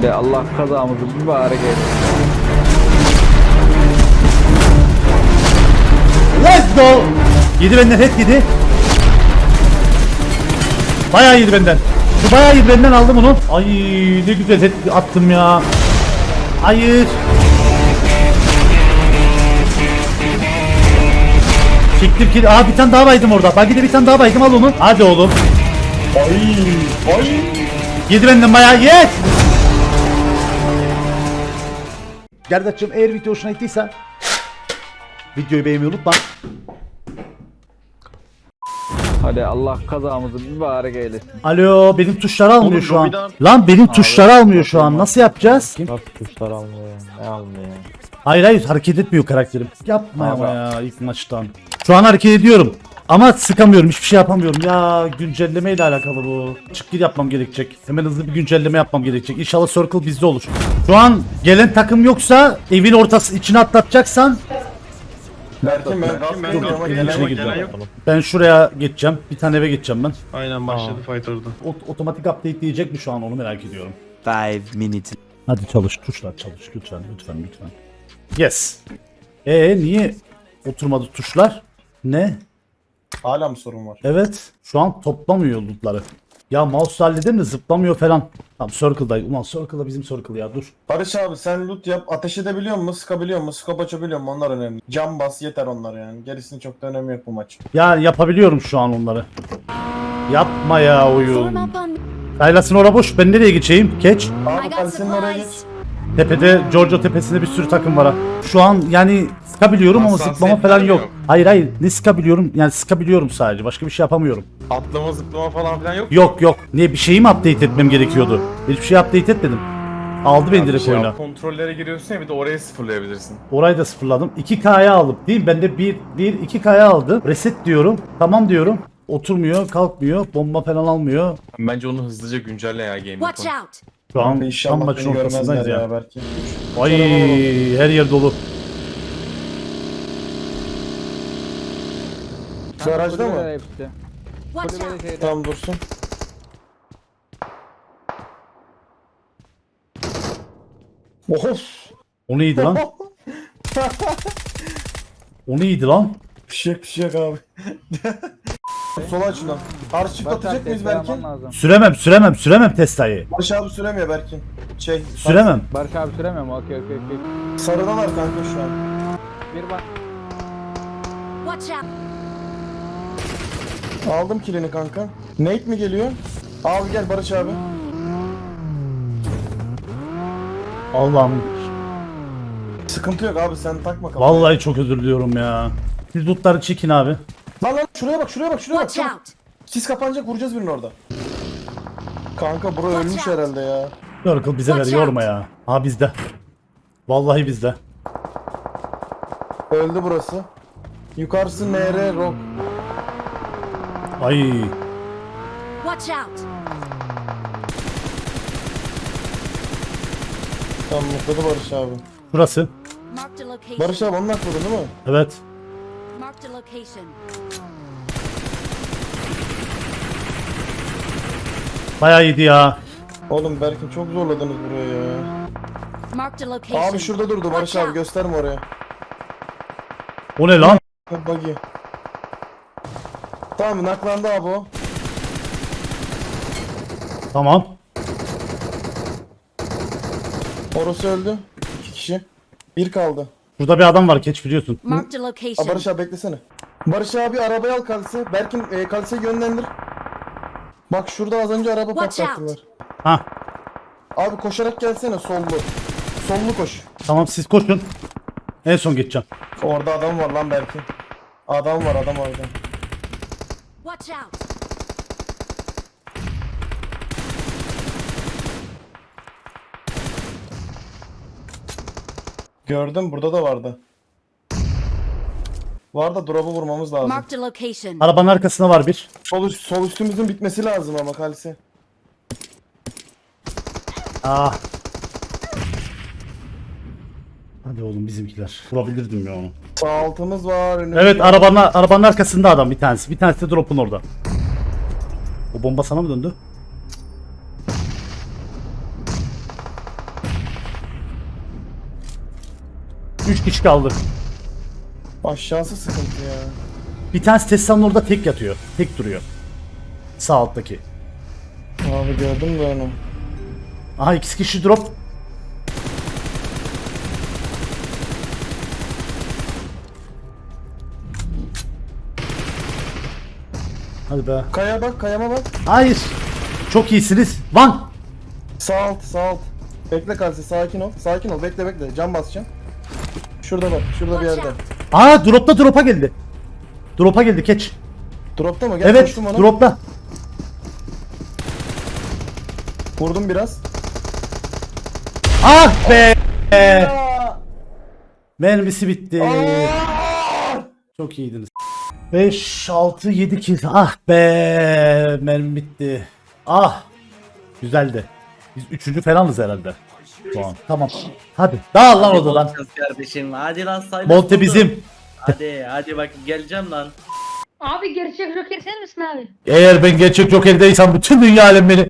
Hadi Allah kazamızı mübarek eylesin. Let's go. Yedi benden hep yedi. Bayağı yedi benden. Şu bayağı yedi benden aldım onu. Ay ne güzel hep attım ya. Hayır. Çektim ki. Aa bir tane daha baydım orada. Bak bir tane daha baydım al onu. Hadi oğlum. Ay. Ay. Yedi benden bayağı yes. Gerdaç'cığım eğer video hoşuna gittiyse videoyu beğenmeyi unutma. Hadi Allah kazamızı mübarek eylesin. Alo benim tuşları almıyor Oğlum, şu an. lobiden- Lan benim tuşları almıyor şu an. Nasıl yapacağız? Nasıl tuşlar almıyor? Ne almıyor? Hayır hayır hareket etmiyor karakterim. Yapma Abi. ama ya ilk maçtan. Şu an hareket ediyorum. Ama sıkamıyorum hiçbir şey yapamıyorum. Ya güncelleme ile alakalı bu. Çık gir yapmam gerekecek. Hemen hızlı bir güncelleme yapmam gerekecek. İnşallah Circle bizde olur. Şu an gelen takım yoksa evin ortası içine atlatacaksan Berkin ben, Dur, ben dur, ama evin gelen içine yok, gireceğim. gelen yok. Ben şuraya geçeceğim. Bir tane eve geçeceğim ben. Aynen başladı fight orada. O- otomatik update diyecek mi şu an onu merak ediyorum. Five minutes. Hadi çalış tuşlar çalış lütfen lütfen lütfen. Yes. Ee niye oturmadı tuşlar? Ne? Hala mı sorun var? Evet. Şu an toplamıyor lootları. Ya mouse halledim de zıplamıyor falan. Tamam circle'dayım. Ulan circle'da bizim circle ya dur. Barış abi sen loot yap. Ateş edebiliyor musun? Sıkabiliyor musun? Scope açabiliyor musun? Onlar önemli. Cam bas yeter onlar yani. Gerisinin çok da önemi yok bu maç. Ya yapabiliyorum şu an onları. Yapma ya oyun. Laylas'ın ora boş. Ben nereye geçeyim? Geç. Abi Kalise'nin oraya geç. Tepede Giorgio tepesinde bir sürü takım var ha. Şu an yani sıkabiliyorum ama Hassasiyetler zıplama falan yok. yok? Hayır hayır ne sıkabiliyorum? Yani sıkabiliyorum sadece. Başka bir şey yapamıyorum. Atlama zıplama falan filan yok. Yok yok. Niye bir şeyi mi update etmem gerekiyordu? Hiçbir şey update etmedim. Aldı beni Bir direkt şey oyuna. yap, kontrollere giriyorsun ya bir de orayı sıfırlayabilirsin. Orayı da sıfırladım. 2K'ya alıp değil mi? Ben de 1 1 2K'ya aldım. Reset diyorum. Tamam diyorum. Oturmuyor, kalkmıyor, bomba falan almıyor. Bence onu hızlıca güncelle ya. Watch konu. out. Şu an tam İnşallah maçın beni ortasındayız görmezler ya. ya, belki. Ay her yer dolu. Garajda mı? Kulübeler hepsi. Watch Kulübeli out. şeyler. Tamam dursun. Of. O neydi lan? O neydi lan? Fişek fişek abi. Sola aç şuradan. Arş çift Bak atacak sen mıyız Berkin? lazım. Süremem, süremem, süremem Tesla'yı. Barış abi süremiyor Berkin. Şey. Süremem. Barış abi süremiyor mu? Okey okey okey. Sarıdalar kanka şu an. Bir bak. Watch out. Aldım kilini kanka. Nate mi geliyor? Abi gel Barış abi. Allah'ım. Sıkıntı yok abi sen takma kafana. Vallahi çok özür diliyorum ya. Siz lootları çekin abi. Lan lan şuraya bak şuraya bak şuraya bak. Watch çabuk. out. Sis kapanacak vuracağız birini orada. Kanka bura Watch ölmüş out. herhalde ya. Circle bize ver Watch yorma ya. Ha bizde. Vallahi bizde. Öldü burası. Yukarısı NR Rock. Ay. Watch out. Tamam mutladı Barış abi. Burası. Marked a location. Barış abi onun atladı değil mi? Evet. Marked a location. Bayağı iyiydi ya. Oğlum Berkin çok zorladınız burayı ya. Marked a location. Abi şurada durdu Barış abi gösterme oraya. O ne lan? Buggy. Tamam naklandı abi o. Tamam. Orası öldü. İki kişi. Bir kaldı. Burada bir adam var geç biliyorsun. Marked a Aa, location. Barış abi beklesene. Barış abi arabaya al kalse. Berkin e, kalseyi yönlendir. Bak şurada az önce araba Watch patlattılar. Ha. Abi koşarak gelsene sollu. Sollu koş. Tamam siz koşun. En son geçeceğim. Orada adam var lan Berkin. Adam var adam orada. Watch out. Gördüm burada da vardı. Var da drop'u vurmamız lazım. Marked a location. Arabanın arkasında var bir. Sol, üst- sol üstümüzün bitmesi lazım ama kalse. Ah. Hadi oğlum bizimkiler. Vurabilirdim ya onu. Sağ altımız var. önümüz Evet var. arabanın, arabanın arkasında adam bir tanesi. Bir tanesi de drop'un orada. O bomba sana mı döndü? 3 kişi kaldı. Aşağısı sıkıntı ya. Bir tanesi Tesla'nın orada tek yatıyor. Tek duruyor. Sağ alttaki. Abi gördüm de onu. Aha ikisi kişi drop. Hadi be. Kaya bak kayama bak. Hayır. Çok iyisiniz. Van. Sağ alt sağ alt. Bekle kalsi sakin ol. Sakin ol bekle bekle. Cam basacağım. Şurada bak şurada bir yerde. Aa dropta drop'a geldi. Drop'a geldi keç. Dropta mı? Gel Evet koştum ona. dropta. Vurdum biraz. Ah be. Aa! Mermisi bitti. Çok iyiydiniz. 5, 6, 7 kill. Ah be. Mermi bitti. Ah. Güzeldi. Biz üçüncü falanız herhalde. Şu an. Tamam. Hadi. Dağıl lan odadan. Kardeşim hadi lan say. Monte bizim. Hadi hadi bak geleceğim lan. Abi gerçek Joker sen misin abi? Eğer ben gerçek Joker'deysem bütün dünya alem beni.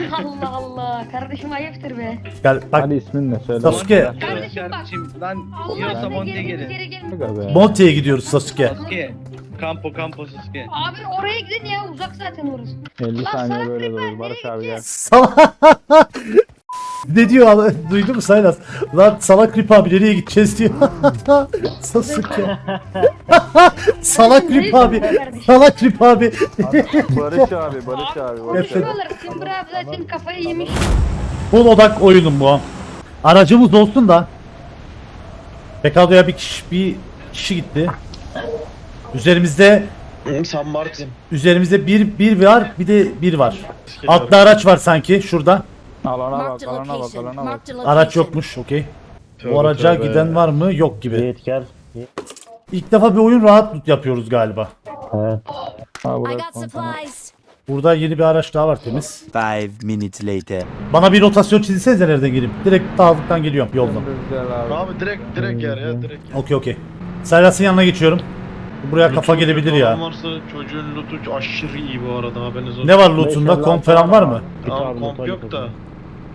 Allah Allah. Kardeşim ayıptır be. Gel bak. Hadi ismin ne söyle. Sasuke. Kardeşim bak. Kardeşim lan yiyorsa Monte'ye geri gelin. Monte'ye gidiyoruz Sasuke. Sasuke. Campo Campo Sasuke. Abi oraya gidin ya uzak zaten orası. 50 Lan saniye böyle durur. Barış abi gel. ne diyor abi? Duydun mu Saylas? Lan salak Rip abi nereye gideceğiz diyor. Sasuke. salak Rip abi. Salak Rip abi. Barış abi, Barış abi, Barış abi. Konuşuyorlar. Timber abi zaten kafayı yemiş. Full odak oyunum bu. Aracımız olsun da. Pekado'ya bir kişi, bir kişi gitti. Üzerimizde San Martin. üzerimizde bir bir var bir de bir var. Altta araç var sanki şurada. Alana bak, Marked a alana bak, location. alana bak. Marked a location. Araç yokmuş okey. Bu araca giden var mı? Yok gibi. Yiğit gel. İlk defa bir oyun rahat loot yapıyoruz galiba. Evet. Ha I burası got kontağın. supplies. Burada yeni bir araç daha var temiz. Five minutes later. Bana bir rotasyon çizsenize nereden gireyim. Direkt dağlıktan geliyorum yoldan. Güzel abi. Abi direkt direkt yer ya direkt. Okey okey. Saylas'ın yanına geçiyorum. Buraya kafa gelebilir ya. varsa çocuğun lootu aşırı iyi bu arada haberiniz olsun. Ne var lootunda? Kom falan var mı? Tamam komp yok da.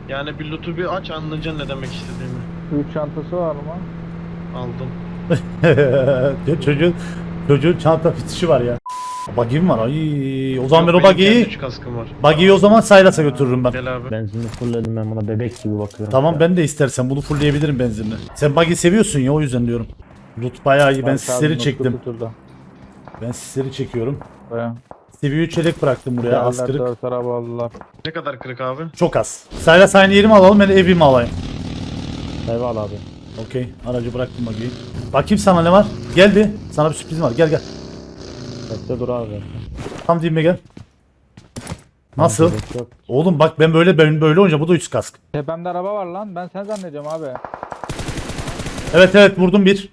Yani bir lootu bir aç anlayacaksın ne demek istediğimi. Üç çantası var mı? Aldım. çocuğun, çocuğun çanta fitişi var ya. Buggy'm var. Ay, o zaman ben o benim kendi buggy'yi üç kaskım var. buggy'yi o zaman Saylas'a götürürüm ben. Gel abi. Benzinli fullledim ben buna bebek gibi bakıyorum. Tamam ben de istersen bunu fullleyebilirim benzinle. Sen buggy seviyorsun ya o yüzden diyorum. Loot bayağı iyi. Ben Barış abi sisleri nokta çektim. tuturdu. Ben sisleri çekiyorum. Baya. Seviye 3 yelek bıraktım buraya az kırık. Ne kadar kırık abi? Çok az. Saylas aynı yerimi alalım ben evimi alayım. Eyvallah abi. Okey aracı bıraktım buggy'yi. Bakayım sana ne var? Gel bir. Sana bir sürprizim var. Gel gel. Bekle dur abi. Tam dibime gel. Nasıl? Yok. Oğlum bak ben böyle ben böyle olunca bu da 3 kask. Tepemde araba var lan. Ben sen zannediyorum abi. Evet evet vurdum bir.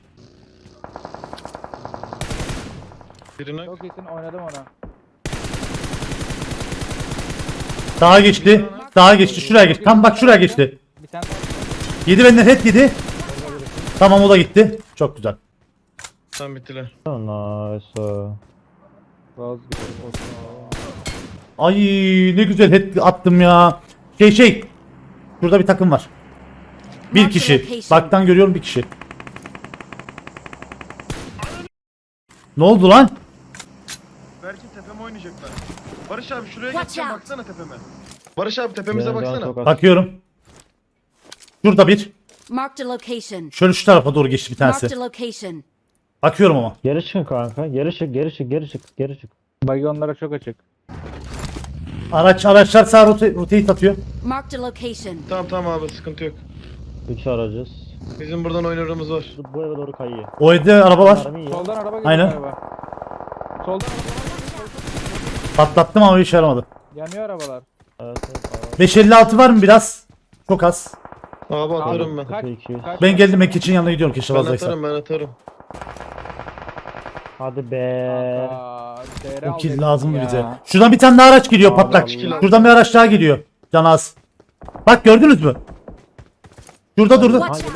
Birine Çok iyisin oynadım ona. Daha geçti. Daha geçti. Şuraya geçti. Tam bak şuraya geçti. Bir tane daha. Yedi benden hep yedi. Tamam o da gitti. Çok güzel. sen bittiler. Nice. Vazgeçtim. Ay ne güzel hep attım ya. Şey şey. Şurada bir takım var. Bir kişi. Baktan görüyorum bir kişi. Ne oldu lan? Tepeme oynayacaklar. Barış abi şuraya Watch geçeceğim out. baksana tepeme. Barış abi tepemize canım baksana. çok az. Bakıyorum. Şurada bir. Marked a location. Şöyle şu tarafa doğru geçti bir tanesi. Marked a location. Bakıyorum ama. Geri çıkın kanka. Geri çık, geri çık, geri çık, geri çık. Bagi onlara çok açık. Araç araçlar sağ rotate, rotate atıyor. Marked a location. Tamam tamam abi sıkıntı yok. Üç aracız. Bizim buradan oynarımız var. Bu eve doğru kayıyor. O evde araba var. Mermi. Soldan araba geliyor Aynen. galiba. Soldan Patlattım ama işe yaramadı. yanıyor arabalar. Evet, evet, evet. 556 var mı biraz? Çok az. Abi atarım ben. Kaç? İki, iki. kaç Ben geldim Ek için yanına gidiyorum keşke Ben fazlaysa. atarım ben atarım. Hadi be. Aa, DR O al kill dedim lazım ya. bize. Şuradan bir tane daha araç geliyor patlak. Allah. Şuradan bir araç daha geliyor. Can az. Bak gördünüz mü? Şurada durdu. Watch out.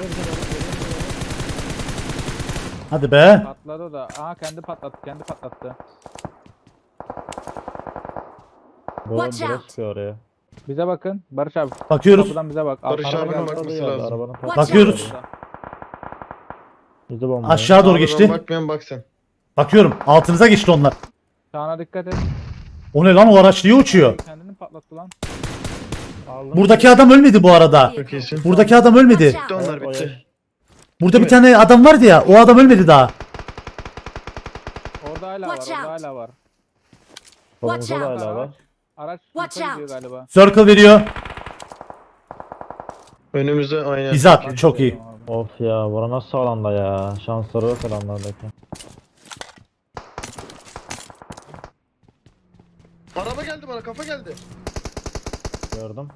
Hadi be. Patladı da. Aha kendi patlattı. Kendi patlattı. Watch out. çıkıyor oraya. Bize bakın. Barış abi. Bakıyoruz. Kapıdan bize bak. Barış arabanın bakması lazım. Arabanın Bakıyoruz. Yüzü bomba. Aşağı doğru ben geçti. Bakmayan bak sen. Bakıyorum. Altınıza geçti onlar. Sağına dikkat et. O ne lan o araç niye uçuyor? Kendini patlattı lan. Aldım. Buradaki adam ölmedi bu arada. Çok iyisin. Buradaki adam ölmedi. Bitti onlar bitti. Burada bir tane adam vardı ya. O adam ölmedi daha. Orada hala var. Watch Orada out. hala var. Solumuzda da Watch hala var. Araç Watch yukarı gidiyor out. galiba. Circle veriyor. Önümüzde aynen. İzat çok iyi. Of ya bura nasıl alanda ya. Şansları yok adamlardaki. Araba geldi bana kafa geldi. Gördüm.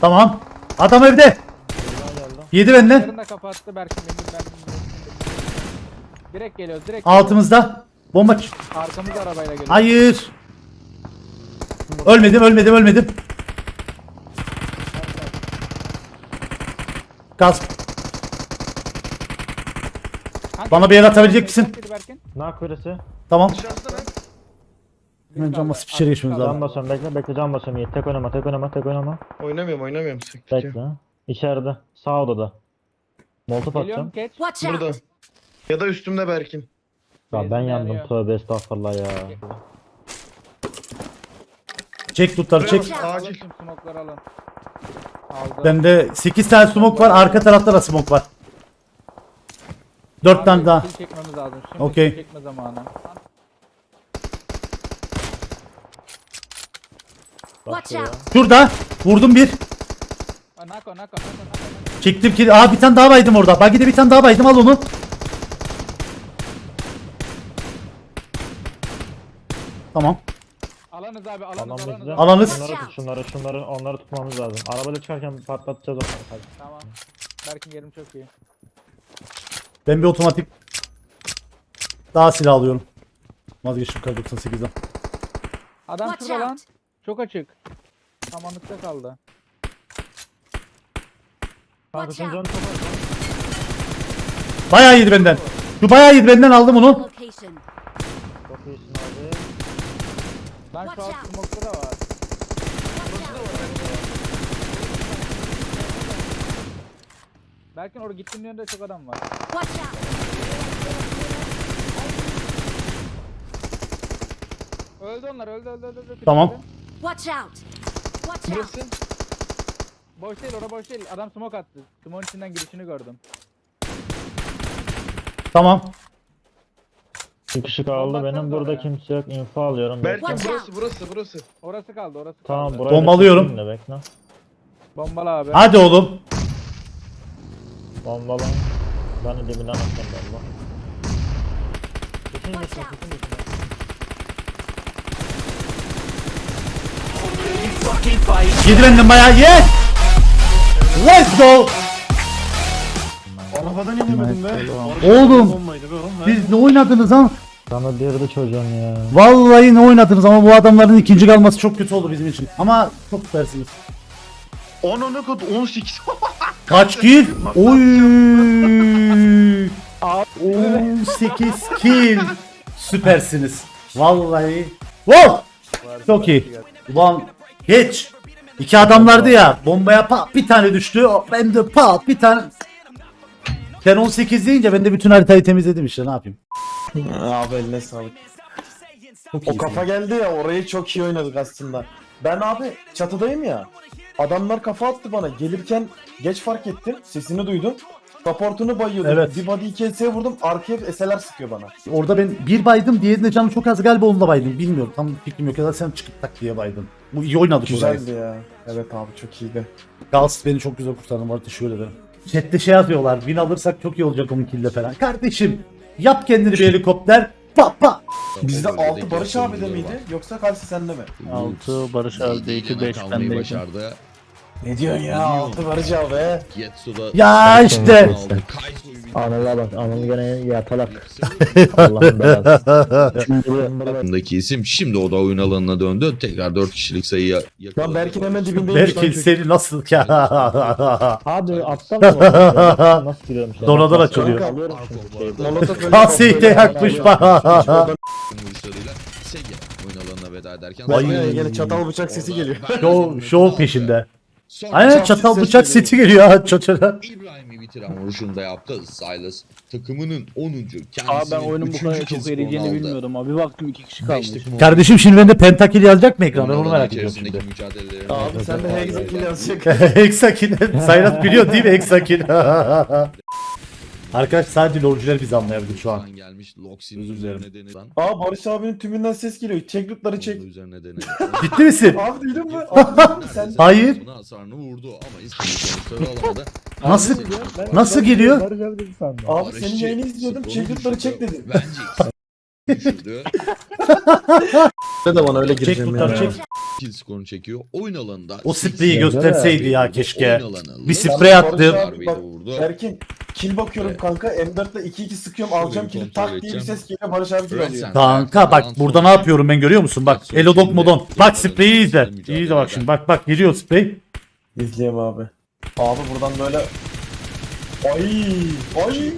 Tamam. Adam evde. Yedi benden. Yarın da kapattı Berkin benim ben. Direkt geliyoruz direkt. Altımızda. Bomba. Arkamız arabayla geliyor. Hayır. Ölmedim ölmedim ölmedim. Gaz. Bana bir el atabilecek misin? Berkin. Nak birisi. Tamam. Dışarıda lan. Hemen cam basıp içeri geçmemiz Can lazım. basıyorum bekle bekle can basıyorum Yiğit. Tek oynama tek oynama tek oynama. Oynamıyorum oynamıyorum. Bekle. İçeride. Sağ odada. Molotof Geliyorum atacağım. geç. Watch Burada. Ya da üstümde Berkin. Ya ben Benzin yandım arıyor. tövbe estağfurullah ya. Çek tutları çek. Bak, Alın Acil. tüm smoke'ları alın. Bende 8 tane smoke var. Arka tarafta da smoke var. 4 tane daha. kill çekmemiz lazım. Şimdi Okey. kill çekme zamanı. Watch out. Şurada. Vurdum bir. Aa, Nako nako nako nako. Çektim ki. Aa bir tane daha baydım orada. Bak bir tane daha baydım. Al onu. Tamam. Alanız abi alanız alanız. bizde. Alanız. Şunları tut şunları şunları onları tutmamız lazım. Arabayla çıkarken patlatacağız onları. Hadi. Tamam. Berkin yerim çok iyi. Ben bir otomatik daha silah alıyorum. Vazgeçtim kar 98'den. Adam Watch şurada lan. out! Çok açık. Samanlıkta kaldı. Watch out. canı çok az. Bayağı yedi benden. Şu bayağı yedi benden aldım onu. Location. Çok iyisin abi. Lan şu Watch alt out. smoke'ta da var. Berkin oraya gittiğin yönde çok adam var. Watch out! Öldü onlar öldü öldü öldü. öldü. Tamam. Watch out! Watch out! Burası. Boş değil orada boş değil. Adam smoke attı. Smoke'un içinden girişini gördüm. Tamam. Bir kişi kaldı Bomba benim burada kimse yok info alıyorum. Watch burası burası burası. Orası kaldı orası Tamam kaldı. buraya da Bombalıyorum. çekeyim de bekle. Bombalı abi. Hadi oğlum. Bombalı. Ben de dibinden atacağım bomba. Kesin Watch out. kesin kesin. Yedi benden bayağı. Yes! Let's go. Arabadan inemedim be. Oğlum. Siz ne oynadınız ama? Sana dirdi çocuğun ya. Vallahi ne oynadınız ama bu adamların ikinci kalması çok kötü oldu bizim için. Ama çok süpersiniz. 10 10 kod 18. Kaç kill? Oy! 18 kill. Süpersiniz. Vallahi. Wow! Çok iyi. Ulan geç. İki adamlardı ya. Bombaya pat bir tane düştü. Ben de pat bir tane. Sen 18 deyince ben de bütün haritayı temizledim işte ne yapayım. abi eline sağlık. Çok O kafa geldi ya orayı çok iyi oynadık aslında. Ben abi çatıdayım ya. Adamlar kafa attı bana. Gelirken geç fark ettim. Sesini duydum. Raportunu bayıyordum. Evet. Bir body SE vurdum. Arkaya SLR sıkıyor bana. Orada ben bir baydım diğerinde canım çok az galiba onda baydım. Bilmiyorum tam fikrim yok ya da sen çıkıp tak diye baydın. Bu iyi oynadık orayı. Güzeldi ya. Evet abi çok iyiydi. Gals beni çok güzel kurtardı var şöyle derim. Chat'te şey yazıyorlar. Win alırsak çok iyi olacak onun kill'de falan. Kardeşim yap kendini bir helikopter. Pa pa. Bizde 6 Barış abi de miydi? Yoksa Kalsi sende mi? 6 Barış abi 2 5 bendeydi. başardı. Ne diyorsun ya? 6 Barış abi. Ya işte. Anıl'a bak Anıl gene yatalak. Allah'ın belası. Şimdi isim şimdi o da oyun alanına döndü. Tekrar 4 kişilik sayıya Lan yakaladı. Berk'in hemen dibindeymiş lan Berkin seni nasıl ya? Abi aptal mı? var? Nasıl giriyormuş? ya? Sonradan Bak, açılıyor. alıyorum çünkü şeyi. Öyle Kalsiyi de yakmış vuruşlarıyla Sege oyun alanına veda ederken Vay be, yine çatal bıçak sesi geliyor. Şov, şov peşinde. Aynen çatal bıçak seti geliyor ha çocuğa. İbrahim'i bitiren vuruşunu da yaptı. Silas takımının 10. kendisinin Abi ben oyunun bu kadar çok eriyeceğini bilmiyordum abi. Bir baktım iki kişi kalmış. Kardeşim şimdi bende pentakil yazacak mı ekranda? Ben onu merak ediyorum şimdi. Abi sen de hexakil yazacak. Hexakil. Sayrat biliyor değil mi Hexakil? Arkadaş sadece lolcular biz anlayabilir şu an. gelmiş Loxin Özür dilerim. Aa Barış abinin tümünden ses geliyor. Çek lootları çek. Onun üzerine denedi. Ciddi misin? Abi duydun mu? Abi duydun mu? Sen Hayır. Buna hasarını vurdu ama alamadı. Nasıl? Nasıl geliyor? Abi senin yayını izliyordum. Çek lootları çek dedin. Bence düşürdü. de bana öyle Çek tutar çek. Kill skorunu çekiyor. Oyun alanında. O spreyi gösterseydi ya keşke. Bir sprey attım. Vurdu. Erkin kill bakıyorum Evet. kanka M4'le 2-2 sıkıyorum alacağım Şöyle bir kontrol tak diye bir edeceğim. ses geliyor Barış abi alıyor. Kanka bak burada ne yapıyorum ben görüyor musun? Bak Elodok modon. Bak spreyi izle. İyi de bak şimdi bak bak geliyor sprey. İzleyeyim abi. Abi buradan böyle Ay ay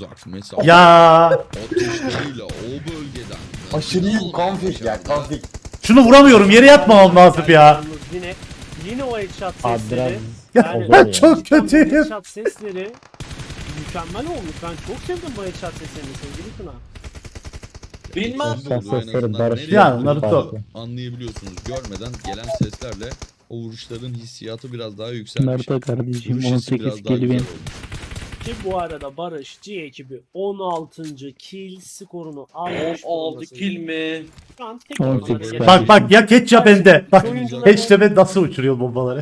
Uzak mesafe. Ya Atışlarıyla o bölgeden. aşırı iyi konfig ya konfig. şunu vuramıyorum yere yatmamam lazım ya. Yine yine o headshot Abi sesleri. Ya Yani- ya. çok kötüyüm. headshot sesleri mükemmel olmuş. Ben çok sevdim bu headshot seslerini sevgili Tuna. Bilmem. Sen sesleri Barış Ya, Naruto. Anlayabiliyorsunuz. Görmeden gelen seslerle o vuruşların hissiyatı biraz daha yükselmiş. Naruto kardeşim Vuruş hissi 18 biraz daha kill güzel win. olmuş. Ki bu arada Barış G ekibi 16. kill skorunu almış. 16 kill mi? Şu an tek 18 onlara geçti. Bak bak ya ketçap elde. Bak Oyuncuların- hashtag'e nasıl uçuruyor bombaları.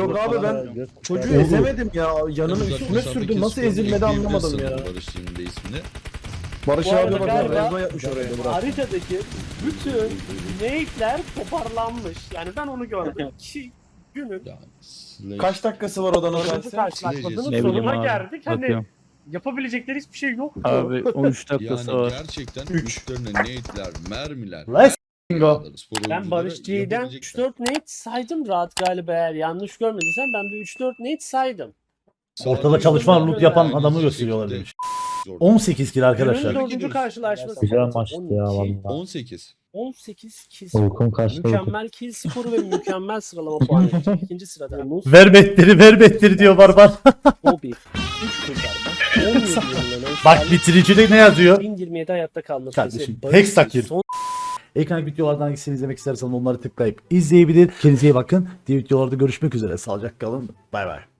Yok abi ben çocuğu ezemedim ya. Yanına üstüne sürdüm. Nasıl ezilmedi anlamadım ya. Barış'ın da ismini. Barış Bu arada abi bak galiba- rezma yapmış oraya. Haritadaki bütün nade'ler toparlanmış. Yani ben onu gördüm. Ki günün Yani Slash- Kaç dakikası var odanın Ne bileyim sonuna abi. geldik. Hani Bakıyorum. yapabilecekleri hiçbir şey yoktu. Abi 13 dakikası Yani var. gerçekten üstlerine nade'ler, mermiler. Let's go. Ben Barış yapabilecekler. 3-4 nade saydım rahat galiba eğer yanlış görmediysem ben bir 3-4 nade saydım. Ortada çalışma loot yapan adamı gösteriyorlar demiş. 18 kill arkadaşlar. Günün dördüncü karşılaşması. Güzel maçtı ya 12, valla. 18. 18 kill skoru. Uykum kaçtı uykum. Mükemmel kill skoru ve mükemmel sıralama puanı. İkinci sırada Yunus, Ver betleri ver betleri diyor barbar. Bobby, 3 kurtarma, 17 yılının Bak bitiricide ne yazıyor? 1027 hayatta kalması. Kardeşim, Barış Hexakil. son Ekran videolardan hangisini izlemek isterseniz onları tıklayıp izleyebilir. Kendinize iyi bakın. Diğer videolarda görüşmek üzere. Sağlıcakla kalın. Bay bay.